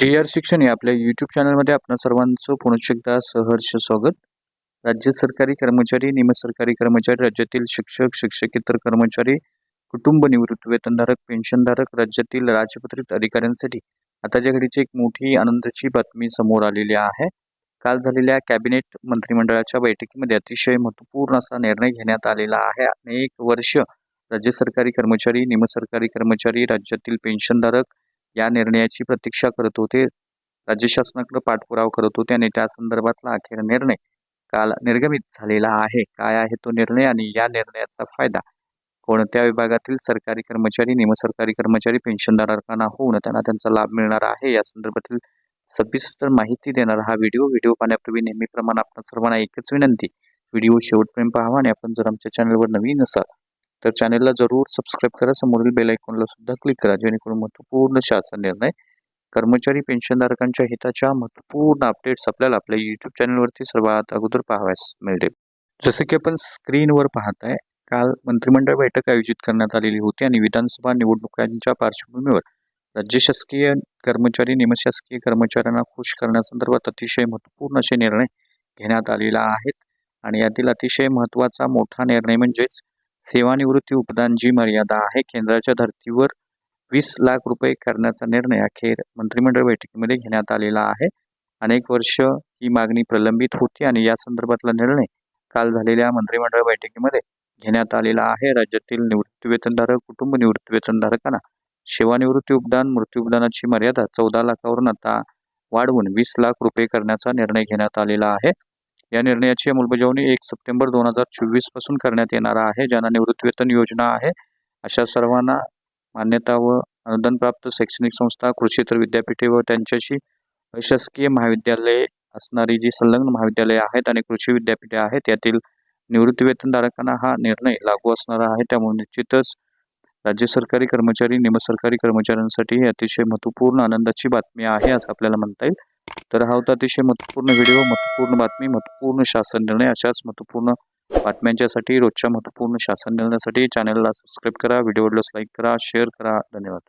जी R शिक्षण या आपल्या यूट्यूब चॅनलमध्ये आपणा सर्वांचं पुनश्च एकदा सहर्ष स्वागत. राज्य सरकारी कर्मचारी निमसरकारी कर्मचारी राज्यातील शिक्षक शिक्षकेतर कर्मचारी कुटुंब निवृत्तीवेतनधारक पेन्शनधारक राज्यातील राजपत्रित अधिकाऱ्यांसाठी आताच्या घडीची एक मोठी आनंदाची बातमी समोर आलेली आहे. काल झालेल्या कॅबिनेट मंत्रिमंडळाच्या बैठकीमध्ये अतिशय महत्त्वपूर्ण असा निर्णय घेण्यात आलेला आहे. अनेक वर्ष राज्य सरकारी कर्मचारी निमसरकारी कर्मचारी राज्यातील पेन्शनधारक या निर्णयाची प्रतीक्षा करत होते. राज्य शासनाकडे पाठपुरावा करत होते आणि त्या संदर्भातला अखेर निर्णय काल निर्गमित झालेला आहे. काय आहे तो निर्णय आणि या निर्णयाचा फायदा कोणत्या विभागातील सरकारी कर्मचारी निमसरकारी कर्मचारी पेन्शनधारकांना होऊन त्यांना त्यांचा लाभ मिळणार आहे? या संदर्भातील सविस्तर माहिती देणारा हा व्हिडिओ व्हिडिओ पाहण्यापूर्वी नेहमीप्रमाणे आपण सर्वांना एकच विनंती व्हिडिओ शेवटपर्यंत पाहावा आणि आपण जर आमच्या चॅनलवर नवीन असाल तर चॅनलला जरूर सबस्क्राईब करा. समोरील बेल आयकॉनला सुद्धा क्लिक करा. जेणेकरून महत्त्वपूर्ण शासन निर्णय कर्मचारी पेन्शनधारकांच्या हिताच्या महत्त्वपूर्ण अपडेट्स आपल्याला आपल्या यूट्यूब चॅनलवरती सर्वात अगोदर पाहाव्यास मिळतील जसं की आपण स्क्रीनवर पाहत आहे काल मंत्रिमंडळ बैठक आयोजित करण्यात आलेली होती आणि विधानसभा निवडणुकांच्या पार्श्वभूमीवर राज्य शासकीय कर्मचारी निमशासकीय कर्मचाऱ्यांना खुश करण्यासंदर्भात अतिशय महत्त्वपूर्ण असे निर्णय घेण्यात आलेला आहेत. आणि यातील अतिशय महत्त्वाचा मोठा निर्णय म्हणजेच सेवानिवृत्ती उपदान जी मर्यादा आहे केंद्राच्या धर्तीवर वीस लाख रुपये करण्याचा निर्णय अखेर मंत्रिमंडळ बैठकीमध्ये घेण्यात आलेला आहे. अनेक वर्ष ही मागणी प्रलंबित होती आणि या संदर्भातला निर्णय काल झालेल्या मंत्रिमंडळ बैठकीमध्ये घेण्यात आलेला आहे. राज्यातील निवृत्तीवेतनधारक कुटुंब निवृत्तीवेतनधारकांना सेवानिवृत्ती उपदान मृत्यू उपदानाची मर्यादा चौदा लाखावरून आता वाढवून वीस लाख रुपये करण्याचा निर्णय घेण्यात आलेला आहे. या निर्णयाची अंमलबजावणी एक सप्टेंबर दोन हजार चोवीसपासून करण्यात येणार आहे ज्यांना निवृत्तीवेतन योजना आहे. अशा सर्वांना मान्यता व अनुदानप्राप्त शैक्षणिक संस्था कृषीतर विद्यापीठे व त्यांच्याशी अशासकीय महाविद्यालये असणारी जी संलग्न महाविद्यालये आहेत आणि कृषी विद्यापीठे आहेत यातील निवृत्तीवेतनधारकांना हा निर्णय लागू असणार आहे. त्यामुळे निश्चितच राज्य सरकारी कर्मचारी निमसरकारी कर्मचाऱ्यांसाठी ही अतिशय महत्त्वपूर्ण आनंदाची बातमी आहे असं आपल्याला म्हणता येईल. तर हा होता अतिशय महत्त्वपूर्ण व्हिडिओ महत्त्वपूर्ण बातमी महत्त्वपूर्ण शासन निर्णय. अशाच महत्त्वपूर्ण बातम्यांच्यासाठी रोजच्या महत्त्वपूर्ण शासन निर्णयासाठी चॅनलला सबस्क्राईब करा व्हिडिओ लाईक करा शेअर करा. धन्यवाद.